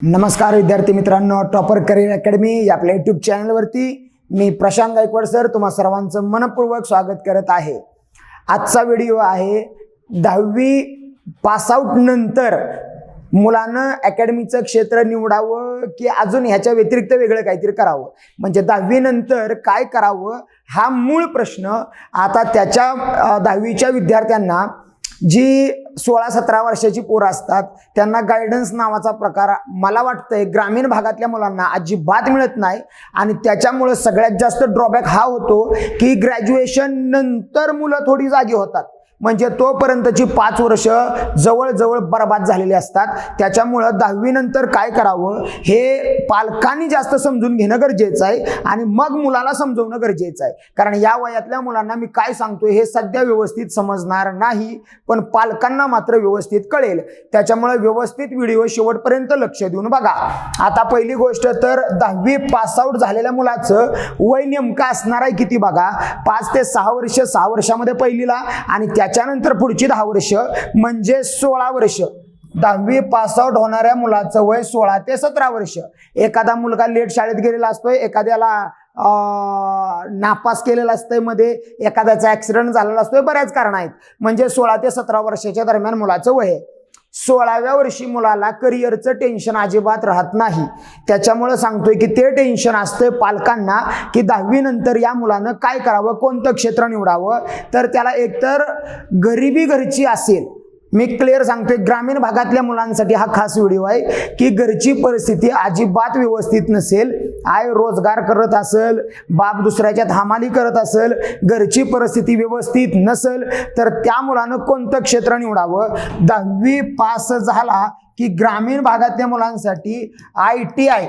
नमस्कार विद्यार्थी मित्रांनो. टॉपर करिअर अकॅडमी या आपल्या युट्यूब चॅनलवरती मी प्रशांत गायकवाड सर तुम्हा सर्वांचं मनपूर्वक स्वागत करत आहे. आजचा व्हिडिओ आहे दहावी पासआउट नंतर मुलानं अकॅडमीचं क्षेत्र निवडावं की अजून ह्याच्या व्यतिरिक्त वेगळं काहीतरी करावं? म्हणजे दहावीनंतर काय करावं? हा मूळ प्रश्न आता त्याच्या दहावीच्या विद्यार्थ्यांना जी सोळा सतरा वर्षाची पोरं असतात त्यांना गायडन्स नावाचा प्रकार मला वाटतंय ग्रामीण भागातल्या मुलांना अजिबात मिळत नाही. आणि त्याच्यामुळं सगळ्यात जास्त ड्रॉबॅक हा होतो की ग्रॅज्युएशन नंतर मुलं थोडी जागी होतात. म्हणजे तोपर्यंतची पाच वर्ष जवळजवळ बर्बाद झालेली असतात. त्याच्यामुळं दहावीनंतर काय करावं? हे पालकांनी जास्त समजून घेणं गरजेचं आहे आणि मग मुलाला समजवणं गरजेचं आहे. कारण या वयातल्या मुलांना मी काय सांगतोय हे सध्या व्यवस्थित समजणार नाही पण पालकांना मात्र व्यवस्थित कळेल. त्याच्यामुळे व्यवस्थित व्हिडिओ शेवटपर्यंत लक्ष देऊन बघा. आता पहिली गोष्ट तर दहावी पासआउट झालेल्या मुलाचं वय नेमकं असणार आहे किती बघा? पाच ते सहा वर्ष सहा वर्षामध्ये पहिलीला आणि त्या त्याच्यानंतर पुढची दहा वर्ष म्हणजे सोळा वर्ष. दहावी पासआउट होणाऱ्या मुलाचं वय सोळा ते सतरा वर्ष. एखादा मुलगा लेट शाळेत गेलेला असतोय एखाद्याला नापास केलेला असतंयमध्ये एखाद्याचा ऍक्सिडेंट झालेला असतोय बऱ्याच कारण आहेत म्हणजे सोळा ते सतरा वर्षाच्या दरम्यान मुलाचं वय आहे. सोळाव्या वर्षी मुलाला करिअरचं टेन्शन अजिबात राहत नाही. त्याच्यामुळं सांगतोय की ते टेन्शन असतंय पालकांना की दहावी नंतर या मुलानं काय करावं कोणतं क्षेत्र निवडावं? तर त्याला एकतर गरिबी घरची असेल मी क्लिअर सांगतोय ग्रामीण भागातल्या मुलांसाठी हा खास व्हिडिओ आहे की घरची परिस्थिती अजिबात व्यवस्थित नसेल. आय रोजगार करत असेल बाप दुसऱ्याच्यात हमाली करत असेल घरची परिस्थिती व्यवस्थित नसेल तर त्या मुलानं कोणतं क्षेत्र निवडावं? दहावी पास झाला की ग्रामीण भागातल्या मुलांसाठी आय टी आय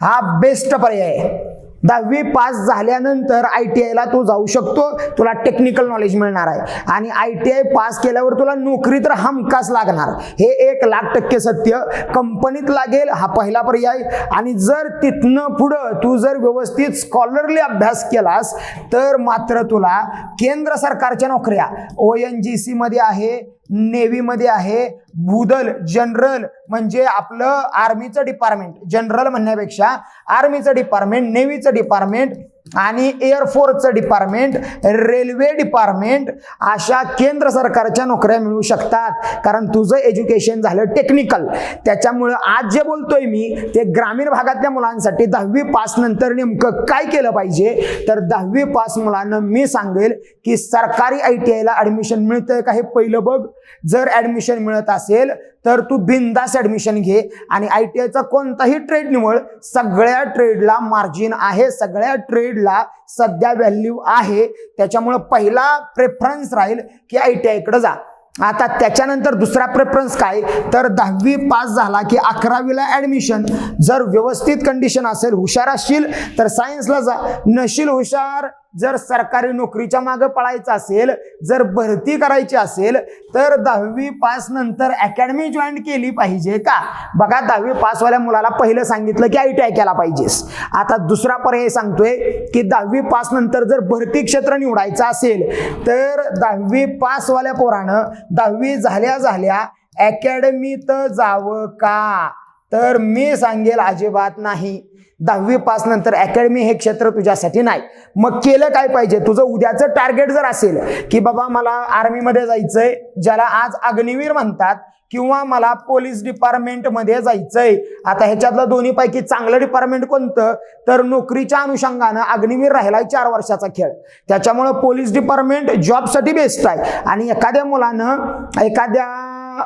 हा बेस्ट पर्याय आहे. दहावी पास झाल्यानंतर आय टी आयला तू जाऊ शकतो. तुला टेक्निकल नॉलेज मिळणार आहे. आणि आय टी आय पास केल्यावर तुला नोकरी तर हमखास लागणार. हे एक लाख टक्के सत्य. कंपनीत लागेल हा पहिला पर्याय. आणि जर तिथनं पुढं तू जर व्यवस्थित स्कॉलरली अभ्यास केलास तर मात्र तुला केंद्र सरकारच्या नोकऱ्या. ओ एन जी सीमध्ये आहे. नेव्हीमध्ये आहे. भूदल जनरल म्हणजे आपलं आर्मीचं डिपार्टमेंट जनरल म्हणण्यापेक्षा आर्मीचं डिपार्टमेंट नेव्हीचं डिपार्टमेंट आणि एअरफोर्सचं डिपार्टमेंट रेल्वे डिपार्टमेंट अशा केंद्र सरकारच्या नोकऱ्या मिळू शकतात. कारण तुझं एज्युकेशन झालं टेक्निकल त्याच्यामुळं आज जे बोलतोय मी ते ग्रामीण भागातल्या मुलांसाठी दहावी पास नंतर नेमकं काय केलं पाहिजे? तर दहावी पास मुलांना मी सांगेल की सरकारी आय टी आयला ॲडमिशन मिळतंय का हे पहिलं बघ. जर ॲडमिशन मिळत असेल तर तू बिंदास ॲडमिशन घे. आणि आय टी आयचा कोणताही ट्रेड निवड सगळ्या ट्रेडला मार्जिन आहे सगळ्या ट्रेड ट्रेडला सध्या व्हॅल्यू आहे. त्याच्यामुळं पहिला प्रेफरन्स राहील की आय टी आयकडे जा. आता त्याच्यानंतर दुसरा प्रेफरन्स काय? तर दहावी पास झाला की अकरावीला ॲडमिशन जर व्यवस्थित कंडिशन असेल हुशार असशील तर सायन्सला जा. नशील हुशार जर सरकारी नोकरीच्या मागे पळायचं असेल जर भरती करायची असेल तर दहावी पास नंतर अकॅडमी जॉईन केली पाहिजे का? बघा दहावी पासवाल्या मुलाला पहिलं सांगितलं की आय टी आय केला पाहिजेस. आता दुसरा पर्याय सांगतोय की दहावी पास नंतर जर भरती क्षेत्र निवडायचं असेल तर दहावी पासवाल्या पोरानं दहावी झाल्या झाल्या अकॅडमीत जावं का? तर मी सांगेल अजिबात नाही. दहावी पास नंतर अकॅडमी हे क्षेत्र तुझ्यासाठी नाही. मग केलं काय पाहिजे? तुझं उद्याचं टार्गेट जर असेल की बाबा मला आर्मीमध्ये जायचंय ज्याला आज अग्निवीर म्हणतात किंवा मला पोलीस डिपार्टमेंटमध्ये जायचंय. आता ह्याच्यातलं दोन्हीपैकी चांगलं डिपार्टमेंट कोणतं? तर नोकरीच्या अनुषंगानं अग्निवीर राहिलाय चार वर्षाचा खेळ. त्याच्यामुळं पोलीस डिपार्टमेंट जॉबसाठी बेस्ट आहे. आणि एखाद्या मुलानं एखाद्या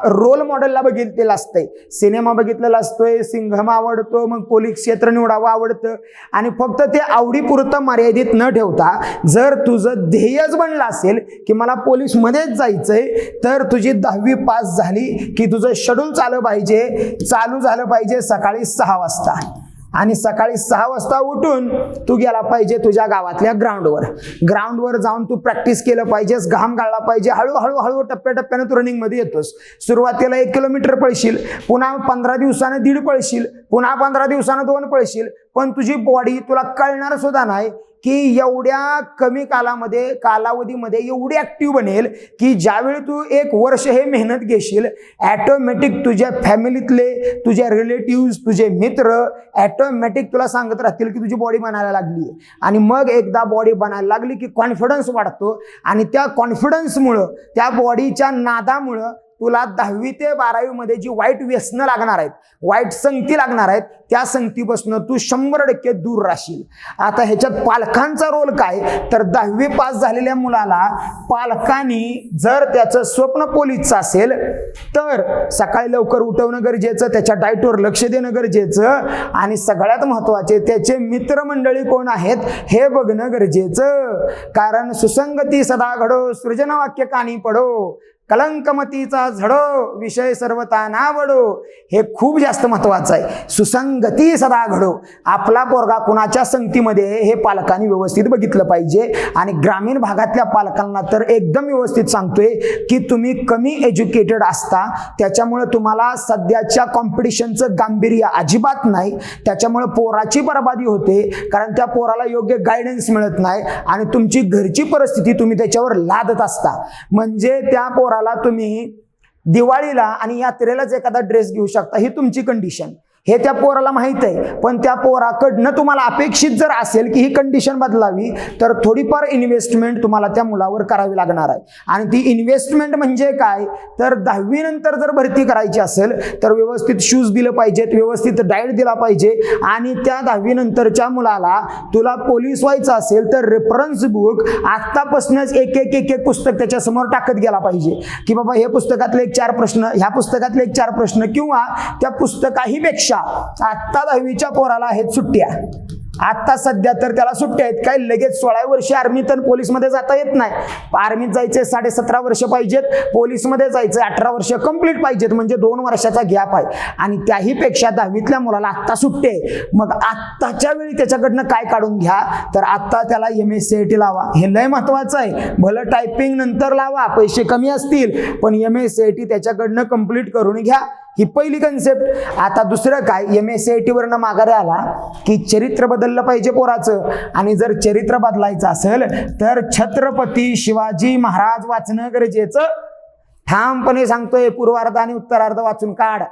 रोल मॉडेलला बघितलेलं असतंय. सिनेमा बघितलेला असतोय सिंघम आवडतो मग पोलीस क्षेत्र निवडावं आवडतं. आणि फक्त ते आवडीपुरतं मर्यादित न ठेवता जर तुझं ध्येयच बनलं असेल की मला पोलीसमध्येच जायचंय तर तुझी दहावी पास झाली की तुझं शेड्यूल चालू पाहिजे. चालू झालं पाहिजे सकाळी सहा वाजता. आणि सकाळी सहा वाजता उठून तू गेला पाहिजे तुझ्या गावातल्या ग्राउंडवर ग्राउंडवर जाऊन तू प्रॅक्टिस केलं पाहिजेस घाम गाळला पाहिजे हळूहळू हळू टप्प्याटप्प्यानं तू रनिंगमध्ये येतोस. सुरुवातीला एक किलोमीटर पळशील पुन्हा पंधरा दिवसानं दीड पळशील पुन्हा पंधरा दिवसानं दोन पळशील पण तुझी बॉडी तुला कळणार सुद्धा नाही की एवढ्या कमी कालामध्ये कालावधीमध्ये एवढी ॲक्टिव्ह बनेल की ज्यावेळी तू एक वर्ष हे मेहनत घेशील ॲटोमॅटिक तुझ्या फॅमिलीतले तुझ्या रिलेटिव्ह तुझे मित्र ॲटोमॅटिक तुला सांगत राहतील की तुझी बॉडी बनायला लागली आणि मग एकदा बॉडी बनायला लागली की कॉन्फिडन्स वाढतो. आणि त्या कॉन्फिडन्समुळं त्या बॉडीच्या नादामुळं तुला दहावी ते बारावीमध्ये जी वाईट व्यसनं लागणार आहेत वाईट संगती लागणार आहेत त्या संगतीपासून तू शंभर टक्के दूर राहशील. आता ह्याच्यात पालकांचा रोल काय? तर दहावी पास झालेल्या मुलाला पालकांनी जर त्याचं स्वप्न पोलीसचं असेल तर सकाळी लवकर उठवणं गरजेचं त्याच्या डाईटवर लक्ष देणं गरजेचं आणि सगळ्यात महत्त्वाचे त्याचे मित्रमंडळी कोण आहेत हे बघणं गरजेचं. कारण सुसंगती सदा घडो सृजनवाक्य कानी पडो. कलंकमतीचा झडो विषय सर्वता नावडो. हे खूप जास्त महत्वाचं आहे. सुसंगती सदा घडो. आपला पोरगा कुणाच्या संगतीमध्ये हे पालकांनी व्यवस्थित बघितलं पाहिजे. आणि ग्रामीण भागातल्या पालकांना तर एकदम व्यवस्थित सांगतोय की तुम्ही कमी एज्युकेटेड असता. त्याच्यामुळे तुम्हाला सध्याच्या कॉम्पिटिशनचं गांभीर्य अजिबात नाही. त्याच्यामुळे पोराची बरबादी होते. कारण त्या पोराला योग्य गायडन्स मिळत नाही. आणि तुमची घरची परिस्थिती तुम्ही त्याच्यावर लादत असता. म्हणजे त्या पोराला तुम्ही दिवाळीला आणि यात्रेलाच एखादा ड्रेस घेऊ शकता. ही तुमची कंडिशन हे त्या पोराला माहीत आहे. पण त्या पोराकडनं तुम्हाला अपेक्षित जर असेल की ही कंडिशन बदलावी तर थोडीफार इन्व्हेस्टमेंट तुम्हाला त्या मुलावर करावी लागणार आहे. आणि ती इन्व्हेस्टमेंट म्हणजे काय? तर दहावीनंतर जर भरती करायची असेल तर व्यवस्थित शूज दिलं पाहिजेत व्यवस्थित डाएट दिला पाहिजे. आणि त्या दहावीनंतरच्या मुलाला तुला पोलीस व्हायचं असेल तर रेफरन्स बुक आत्तापासूनच एक एक एक एक पुस्तक त्याच्यासमोर टाकत गेला पाहिजे. की बाबा हे पुस्तकातले एक चार प्रश्न ह्या पुस्तकातले एक चार प्रश्न किंवा त्या पुस्तकाहीपेक्षा परीक्षा आत्ता दहावीच्या पोराला आहेत सुट्ट्या. आत्ता सध्या तर त्याला सुट्ट्या आहेत. काय लगेच सोळा वर्ष आर्मीत आणि पोलीसमध्ये जाता येत नाही. आर्मीत जायचे साडे सतरा वर्ष पाहिजेत. पोलीसमध्ये जायचं अठरा वर्ष कंप्लीट पाहिजेत. म्हणजे दोन वर्षाचा गॅप आहे. आणि त्याही पेक्षा दहावीतल्या मुलाला आत्ता सुट्टे आहे. मग आत्ताच्या वेळी त्याच्याकडनं काय काढून घ्या? तर आत्ता त्याला M S C I T लावा. हे लय महत्वाचं आहे. भलं टायपिंग नंतर लावा. पैसे कमी असतील. पण M S C I T त्याच्याकडनं कंप्लीट करून घ्या. ही पहिली कन्सेप्ट आता दुसरं काय? एम एस सी आय टीवरनं माघारी आला की चरित्र बदललं पाहिजे पोराचं. आणि जर चरित्र बदलायचं असेल तर छत्रपती शिवाजी महाराज वाचणं गरजेचं. ठामपणे सांगतोय पूर्वार्ध आणि उत्तरार्ध वाचून काढ.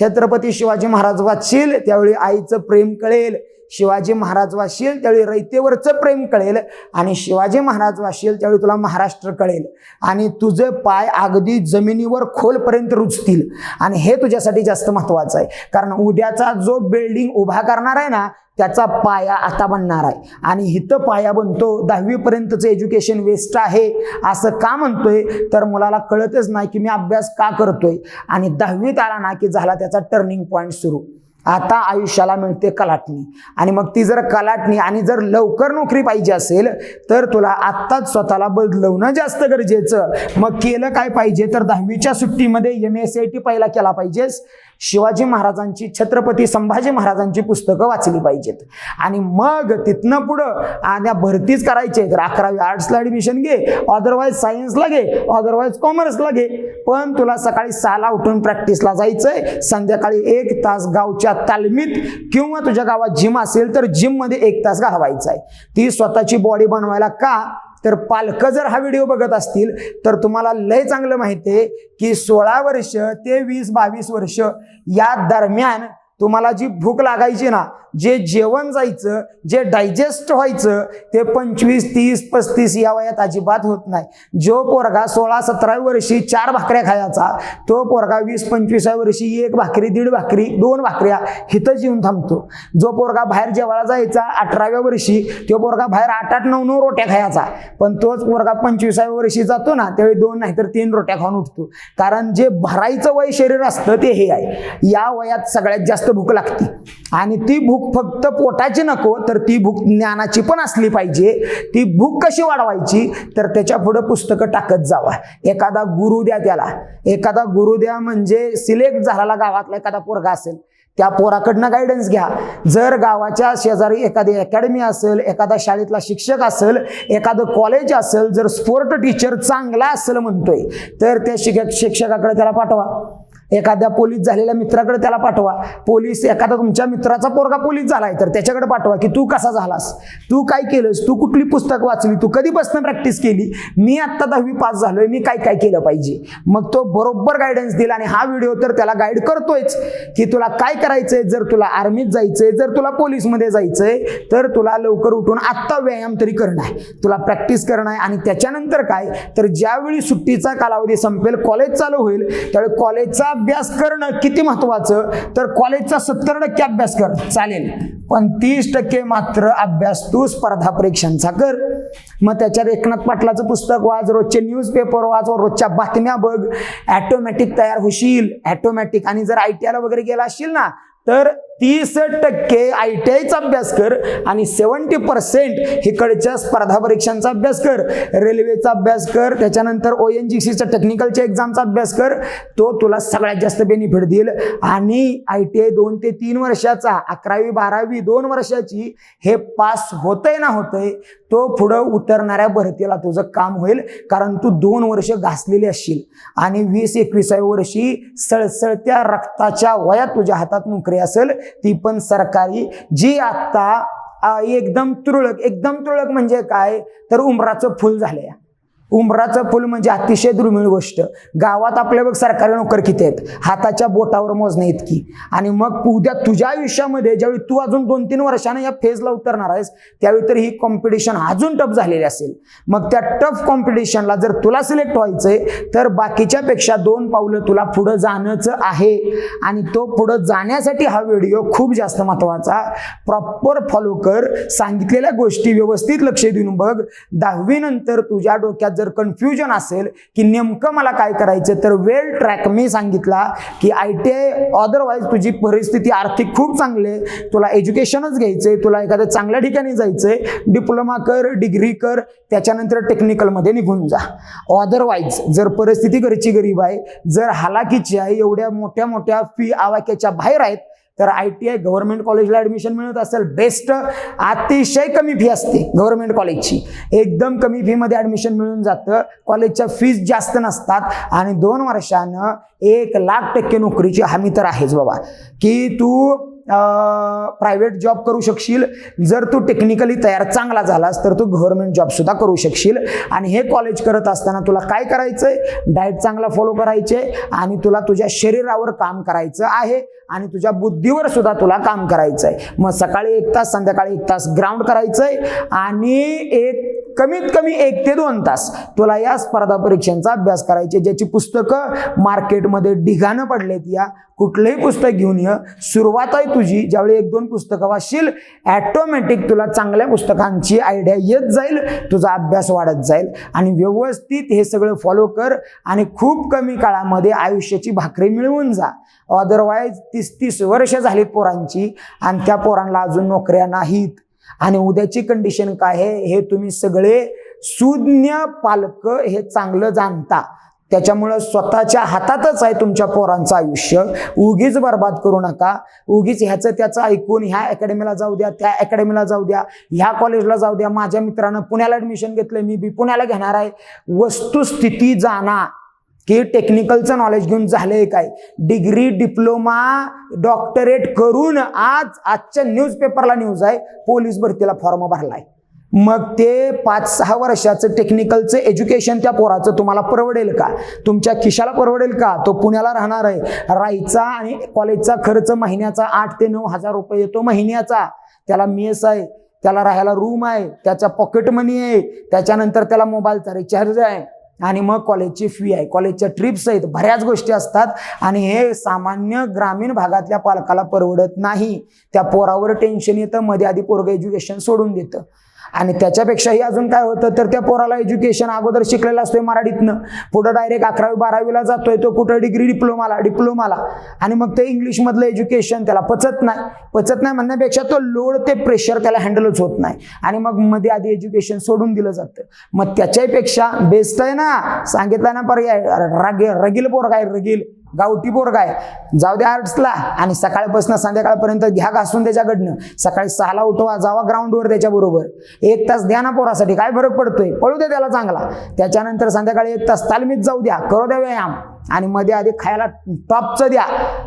छत्रपती शिवाजी महाराज वाचशील त्यावेळी आईचं प्रेम कळेल. शिवाजी महाराज वाशील त्यावेळी रयतेवरचं प्रेम कळेल आणि शिवाजी महाराज वाशील त्यावेळी तुला महाराष्ट्र कळेल. आणि तुझे पाय अगदी जमिनीवर खोलपर्यंत रुजतील. आणि हे तुझ्यासाठी जास्त महत्वाचं आहे. कारण उद्याचा जो बिल्डिंग उभा करणार आहे ना त्याचा पाया आता बनणार आहे. आणि हिथं पाया बनतो दहावीपर्यंतचं एज्युकेशन वेस्ट आहे. असं का म्हणतोय? तर मुलाला कळतच नाही की मी अभ्यास का करतोय? आणि दहावीत आला ना की झाला त्याचा टर्निंग पॉईंट सुरू. आता आयुष्याला मिळते कलाटणी. आणि मग ती जर कलाटणी आणि जर लवकर नोकरी पाहिजे असेल तर तुला आत्ताच स्वतःला बदलवणं जास्त गरजेचं. मग केलं काय पाहिजे? तर दहावीच्या सुट्टीमध्ये एम एस सी टी पहिला केला पाहिजेस. शिवाजी महाराजांची छत्रपती संभाजी महाराजांची पुस्तकं वाचली पाहिजेत. आणि मग तिथनं पुढं आणि भरतीच करायचे. तर अकरावी आर्ट्सला ऍडमिशन घे अदरवाईज सायन्सला घे अदरवाईज कॉमर्सला घे. पण तुला सकाळी सहाला उठून प्रॅक्टिसला जायचंय. संध्याकाळी एक तास गावच्या तालमीत किंवा तुझ्या गावात जिम असेल तर जिममध्ये एक तास घालवायचा आहे ती स्वतःची बॉडी बनवायला का? तर पालकं जर हा व्हिडिओ बघत असतील तर तुम्हाला लय चांगलं माहिती आहे की सोळा वर्ष ते वीस बावीस वर्ष या दरम्यान तुम्हाला जी भूक लागायची ना जे जेवण जायचं जे डायजेस्ट व्हायचं ते पंचवीस तीस पस्तीस या वयात अजिबात होत नाही. जो पोरगा सोळा सतरा वर्षी चार भाकऱ्या खायचा तो पोरगा वीस पंचवीसाव्या वर्षी एक भाकरी दीड भाकरी दोन भाकऱ्या हिथं जेवून थांबतो. जो पोरगा बाहेर जेवायला जायचा अठराव्या वर्षी तो पोरगा बाहेर आठ आठ नऊ नऊ रोट्या खायचा. पण तोच पोरगा पंचवीसाव्या वर्षी जातो ना त्यावेळी दोन नाहीतर तीन रोट्या खाऊन उठतो. कारण जे भरायचं वय शरीर असतं ते हे आहे. या वयात सगळ्यात जास्त भूक लागते. आणि ती भूक फक्त पोटाची नको तर ती भूक ज्ञानाची पण असली पाहिजे. ती भूक कशी वाढवायची? तर त्याच्या पुढं पुस्तकं टाकत जावा. एखादा गुरु द्या त्याला. एखादा गुरु द्या म्हणजे सिलेक्ट झालेला गावातला एखादा पोरगा असेल त्या पोराकडनं गायडन्स घ्या. जर गावाच्या शेजारी एखादी अकॅडमी असेल एखादा शाळेतला शिक्षक असेल एखादं कॉलेज असेल जर स्पोर्ट टीचर चांगला असेल म्हणतोय तर त्या शिक्षक शिक्षकाकडे त्याला पाठवा. एखाद्या पोलीस झालेल्या मित्राकडे त्याला पाठवा. पोलीस एखादा तुमच्या मित्राचा पोरगा पोलीस झालाय तर त्याच्याकडे पाठवा की तू कसा झालास? तू काय केलंस? तू कुठली पुस्तक वाचली? तू कधीपासून प्रॅक्टिस केली? मी आत्ता दहावी पास झालोय. मी काय काय केलं पाहिजे? मग तो बरोबर गायडन्स दिला आणि हा व्हिडिओ तर त्याला गाईड करतोयच की तुला काय करायचंय? जर तुला आर्मीत जायचंय जर तुला पोलीसमध्ये जायचंय तर तुला लवकर उठून आत्ता व्यायाम तरी करणं आहे. तुला प्रॅक्टिस करणं आहे आणि त्याच्यानंतर काय? तर ज्यावेळी सुट्टीचा कालावधी संपेल कॉलेज चालू होईल त्यावेळी कॉलेजचा अभ्यास करणं किती महत्वाचं? तर कॉलेजचा सत्तर टक्के अभ्यास कर. चालेल. पण तीस टक्के मात्र अभ्यास तू स्पर्धा परीक्षांचा कर. मग त्याच्यात एकनाथ पाटलाचं पुस्तक वाच रोजचे न्यूजपेपर वाच रोजच्या बातम्या बघ. ॲटोमॅटिक तयार होशील. ॲटोमॅटिक आणि जर आय टी आयला वगैरे गेला असशील ना तर तीस टक्के आय टी आयचा अभ्यास कर आणि सेवन्टी पर्सेंट इकडच्या स्पर्धा परीक्षांचा अभ्यास कर. रेल्वेचा अभ्यास कर त्याच्यानंतर ओ एन जी सीचा टेक्निकलच्या एक्झामचा अभ्यास कर. तो तुला सगळ्यात जास्त बेनिफिट देईल. आणि आय टी आय दोन ते तीन वर्षाचा अकरावी बारावी दोन वर्षाची हे पास होतंय ना होतंय तो पुढं उतरणाऱ्या भरतीला तुझं काम होईल कारण तू दोन वर्ष घासलेली असशील आणि वीस एकविसाव्या वर्षी सळसळत्या रक्ताच्या वयात तुझ्या हातात नोकरी असेल ती पण सरकारी. जी आत्ता एकदम तुरळक एकदम तुरळक म्हणजे काय? तर उमराचं फुल झालंय. उमराचं फुल म्हणजे अतिशय दुर्मिळ गोष्ट. गावात आपल्या बघ सरकारी नोकर किती आहेत? हाताच्या बोटावर मोजणे इतकी. आणि मग उद्या तुझ्या आयुष्यामध्ये ज्यावेळी तू अजून दोन तीन वर्षानं या फेजला उतरणार आहेस त्यावेळी तर ही कॉम्पिटिशन अजून टफ झालेली असेल. मग त्या टफ कॉम्पिटिशनला जर तुला सिलेक्ट व्हायचंय तर बाकीच्या पेक्षा दोन पावलं तुला पुढं जाणंच आहे. आणि तो पुढं जाण्यासाठी हा व्हिडिओ खूप जास्त महत्त्वाचा. प्रॉपर फॉलो कर. सांगितलेल्या गोष्टी व्यवस्थित लक्ष देऊन बघ. दहावी नंतर तुझ्या डोक्यात जर कन्फ्युजन असेल की नेमकं मला काय करायचं तर वेल ट्रॅक मी सांगितला की आय टी आय अदरवाईज तुझी परिस्थिती आर्थिक खूप चांगली आहे. तुला एज्युकेशनच घ्यायचं आहे तुला एखाद्या चांगल्या ठिकाणी जायचं आहे डिप्लोमा कर डिग्री कर त्याच्यानंतर टेक्निकलमध्ये निघून जा. अदरवाईज जर परिस्थिती घरची गरीब आहे जर हालाकीची आहे एवढ्या मोठ्या मोठ्या फी आवाक्याच्या बाहेर आहेत तर आय टी आय गव्हर्नमेंट कॉलेजला ऍडमिशन मिळत असेल. बेस्ट अतिशय कमी फी असते गव्हर्नमेंट कॉलेजची एकदम कमी फीमध्ये ॲडमिशन मिळून जातं. कॉलेजच्या फीज जास्त नसतात. आणि दोन वर्षानं एक लाख टक्के नोकरीची हमी तर आहेच बाबा. की तू प्रायव्हेट जॉब करू शकशील. जर तू टेक्निकली तयार चांगला झालास तर तू गव्हर्नमेंट जॉबसुद्धा करू शकशील. आणि हे कॉलेज करत असताना तुला काय करायचं आहे डाएट चांगला फॉलो करायचे आणि तुला तुझ्या शरीरावर काम करायचं आहे. आणि तुझ्या बुद्धीवर सुद्धा तुला काम करायचंय. मग सकाळी एक तास संध्याकाळी एक तास ग्राउंड करायचंय आणि एक कमीत कमी एक ते दोन तास तुला या स्पर्धा परीक्षांचा अभ्यास करायचे ज्याची पुस्तकं मार्केटमध्ये ढिगाणं पडलेत या. कुठलंही पुस्तक घेऊन ये. सुरुवात आहे तुझी. ज्यावेळी एक दोन पुस्तकं वाचशील ॲटोमॅटिक तुला चांगल्या पुस्तकांची आयडिया येत जाईल तुझा अभ्यास वाढत जाईल. आणि व्यवस्थित हे सगळं फॉलो कर आणि खूप कमी काळामध्ये आयुष्याची भाकरी मिळवून जा. अदरवाईज तीस तीस वर्ष झालीत पोरांची आणि त्या पोरांना अजून नोकऱ्या नाहीत. आणि उद्याची कंडिशन काय आहे? हे तुम्ही सगळे सुज्ञ पालक हे चांगलं जाणता. त्याच्यामुळं स्वतःच्या हातातच आहे तुमच्या पोरांचं आयुष्य. उगीच बर्बाद करू नका. उगीच ह्याचं त्याचं ऐकून ह्या अकॅडमीला जाऊ द्या त्या अकॅडमीला जाऊ द्या ह्या कॉलेजला जाऊ द्या. माझ्या मित्रानं पुण्याला ॲडमिशन घेतलं मी बी पुण्याला घेणार आहे. वस्तुस्थिती जाणा. की टेक्निकलचं नॉलेज घेऊन झालंय काय? डिग्री डिप्लोमा डॉक्टरेट करून आज आजच्या न्यूजपेपरला न्यूज आहे. पोलीस भरतीला फॉर्म भरलाय. मग ते पाच सहा वर्षाचं टेक्निकलचं एज्युकेशन त्या पोराचं तुम्हाला परवडेल का? तुमच्या खिशाला परवडेल का? तो पुण्याला राहणार आहे. राहायचा आणि कॉलेजचा खर्च महिन्याचा आठ ते नऊ हजार रुपये येतो महिन्याचा. त्याला मेस आहे त्याला राहायला रूम आहे त्याचा पॉकेट मनी आहे त्याच्यानंतर त्याला मोबाईलचा रिचार्ज आहे. आणि मग कॉलेजची फी आहे. कॉलेजच्या ट्रिप्स आहेत बऱ्याच गोष्टी असतात. आणि हे सामान्य ग्रामीण भागातल्या पालकाला परवडत नाही. त्या पोरावर टेन्शन येतं. मध्ये आधी पोरग एज्युकेशन सोडून देतं. आणि त्याच्यापेक्षाही अजून काय होतं तर त्या पोराला एज्युकेशन अगोदर शिकलेला असतोय मराठीतनं. पुढं डायरेक्ट अकरावी बारावीला जातोय तो कुठं डिग्री डिप्लोमाला डिप्लोमाला आणि मग ते इंग्लिशमधलं एज्युकेशन त्याला पचत नाही. पचत नाही म्हणण्यापेक्षा तो लोड ते प्रेशर त्याला हँडलच होत नाही. आणि मग मध्ये आधी एज्युकेशन सोडून दिलं जातं. मग त्याच्यापेक्षा बेस्ट आहे ना सांगितलं ना पर्याय. रगे रगील पोर काय रगील. गावठी पोरगा आहे. जाऊ द्या आर्ट्सला आणि सकाळपासून संध्याकाळपर्यंत घ्या घासून त्याच्याकडनं. सकाळी सहाला उठवा जावा ग्राउंडवर त्याच्याबरोबर. एक तास द्या ना पोरासाठी काय फरक पडतोय? पळू दे त्याला चांगला. त्याच्यानंतर संध्याकाळी एक तास तालमीत जाऊ द्या करू द्या व्यायाम. आणि मध्ये आधी खायला टॉपचं द्या.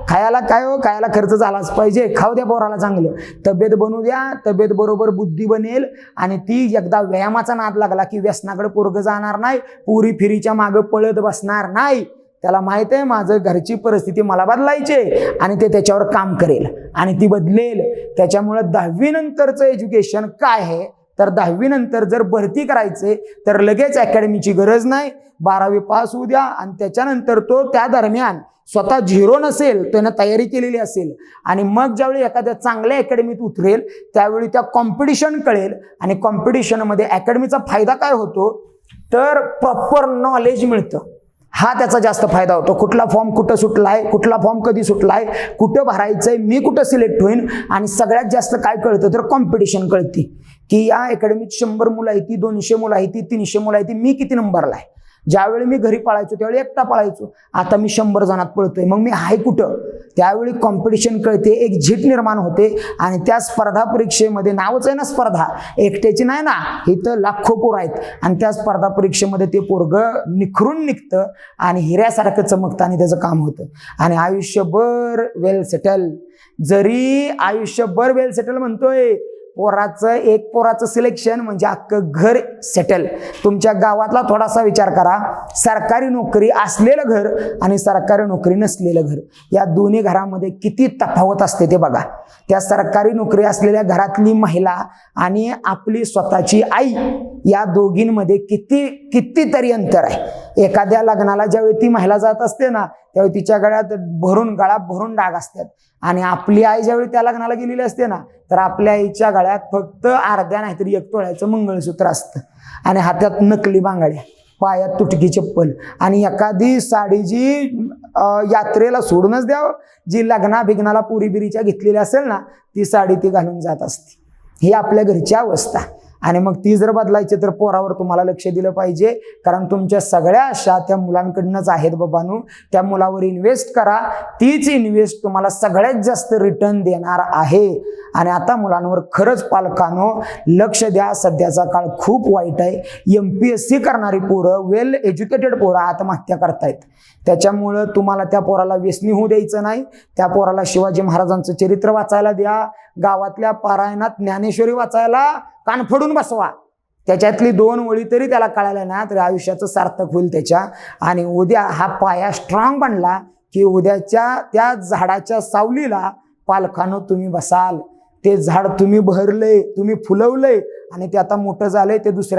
खायला काय हो? खायला खर्च झालाच पाहिजे. खाऊ द्या पोराला चांगलं. तब्येत बनू द्या तब्येत बरोबर बुद्धी बनेल. आणि ती एकदा व्यायामाचा नाद लागला की व्यसनाकडे पोरग जाणार नाही पुरी फिरीच्या मागं पळत बसणार नाही. त्याला माहीत आहे माझं घरची परिस्थिती मला बदलायची आहे आणि ते त्याच्यावर काम करेल. आणि ती बदलेल. त्याच्यामुळं दहावीनंतरचं एज्युकेशन काय आहे? तर दहावीनंतर जर भरती करायचे तर लगेच अकॅडमीची गरज नाही. बारावी पास होऊ द्या आणि त्याच्यानंतर तो त्या दरम्यान स्वतः झिरो नसेल त्यानं तयारी केलेली असेल. आणि मग ज्यावेळी एखाद्या चांगल्या अकॅडमीत उतरेल त्यावेळी त्या कॉम्पिटिशन कळेल. आणि कॉम्पिटिशनमध्ये अकॅडमीचा फायदा काय होतो? तर प्रॉपर नॉलेज मिळतं. हा त्याचा जास्त फायदा होतो. कुठला फॉर्म कुठं सुटलाय कुठला फॉर्म कधी सुटलाय कुठं भरायचंय मी कुठं सिलेक्ट होईन आणि सगळ्यात जास्त काय कळतं तर कॉम्पिटिशन कळते. की या अकॅडमीत शंभर मुलं आहे ती दोनशे मुलं आहे ती तीनशे मुलं आहे ती मी किती नंबरला आहे? ज्यावेळी मी घरी पळायचो त्यावेळी एकटा पळायचो. आता मी शंभर जणात पळतोय. मग मी आहे कुठं? त्यावेळी कॉम्पिटिशन कळते एक झीट निर्माण होते आणि त्या स्पर्धा परीक्षेमध्ये नावच आहे ना स्पर्धा. एकट्याची नाही ना इथं लाखो पोर आहेत. आणि त्या स्पर्धा परीक्षेमध्ये ते पोरग निखरून निघतं आणि हिऱ्यासारखं चमकतं आणि त्याचं काम होतं. आणि आयुष्यभर वेल सेटल जरी आयुष्यभर वेल सेटल म्हणतोय पोराचं एक पोराचं सिलेक्शन म्हणजे अख्खं घर सेटल तुमच्या गावातला थोडासा विचार करा. सरकारी नोकरी असलेलं घर आणि सरकारी नोकरी नसलेलं घर. या दोन्ही घरामध्ये किती तफावत असते ते बघा. त्या सरकारी नोकरी असलेल्या घरातली महिला आणि आपली स्वतःची आई या दोघींमध्ये किती कितीतरी अंतर आहे. एखाद्या लग्नाला ज्यावेळी ती महिला जात असते ना त्यावेळी तिच्या गळ्यात भरून गळा भरून डाग असतात. आणि आपली आई ज्यावेळी त्या लग्नाला गेलेली असते ना तर आपल्या आईच्या गळ्यात फक्त अर्ध्या नाहीतरी एक तोळ्याचं मंगळसूत्र असतं. आणि हातात नकली बांगड्या पायात तुटकी चप्पल आणि एखादी साडी जी यात्रेला सोडूनच द्यावं जी लग्ना भिग्नाला पुरी बिरीच्या घेतलेली असेल ना ती साडी ती घालून जात असते. ही आपल्या घरची अवस्था. आणि मग ती जर बदलायची तर पोरावर तुम्हाला लक्ष दिलं पाहिजे. कारण तुमच्या सगळ्या आशा त्या मुलांकडनंच आहेत बाबांनो त्या मुलावर इन्व्हेस्ट करा. तीच इन्व्हेस्ट तुम्हाला सगळ्यात जास्त रिटर्न देणार आहे. आणि आता मुलांवर खरंच पालकांनो लक्ष द्या. सध्याचा काळ खूप वाईट आहे. एम पी एस सी करणारी पोरं वेल एज्युकेटेड पोरं आत्महत्या करतायत. त्याच्यामुळं तुम्हाला त्या पोराला व्यसनी होऊ द्यायचं नाही. त्या पोराला शिवाजी महाराजांचं चरित्र वाचायला द्या. गावातल्या पारायणात ज्ञानेश्वरी वाचायला कानफडून बसवा. त्याच्यातली दोन ओळी तरी त्याला कळाल्या ना तरी आयुष्याचं सार्थक होईल त्याच्या. आणि उद्या हा पाया स्ट्रॉंग बनला की उद्याच्या त्या झाडाच्या सावलीला पालखानं तुम्ही बसाल. ते झाड तुम्ही बहरले तुम्ही फुलवले आणि ते आता मोठं झालंय ते दुसऱ्याला